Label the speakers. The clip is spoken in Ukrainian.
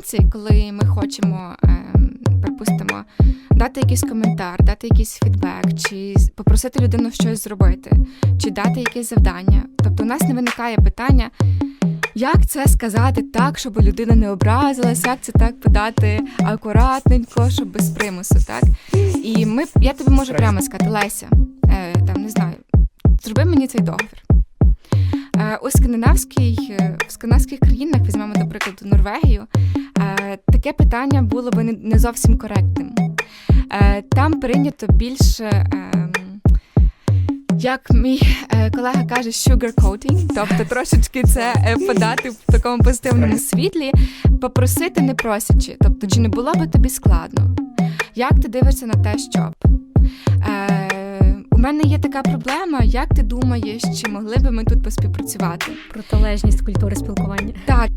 Speaker 1: ситуації, коли ми хочемо, ем, припустимо, дати якийсь коментар, дати якийсь фідбек, чи попросити людину щось зробити, чи дати якесь завдання. Тобто у нас не виникає питання, як це сказати так, щоб людина не образилась, як це так подати акуратненько, щоб без примусу, так? І ми, я тобі можу прямо сказати, Леся, е, там не знаю, зроби мені цей договір. Е, у скандинавській, е, в скандинавських країнах, візьмемо, до прикладу, Норвегію, таке питання було би не, зовсім коректним. Е, там прийнято більше. ем, як мій е, колега каже, sugarcoating, тобто трошечки це е, подати в такому позитивному світлі, попросити не просячи. Тобто, чи не було би тобі складно? Як ти дивишся на те, щоб? Е, у мене є така проблема. Як ти думаєш, чи могли би ми тут поспівпрацювати?
Speaker 2: Протилежність культури спілкування.
Speaker 1: Так,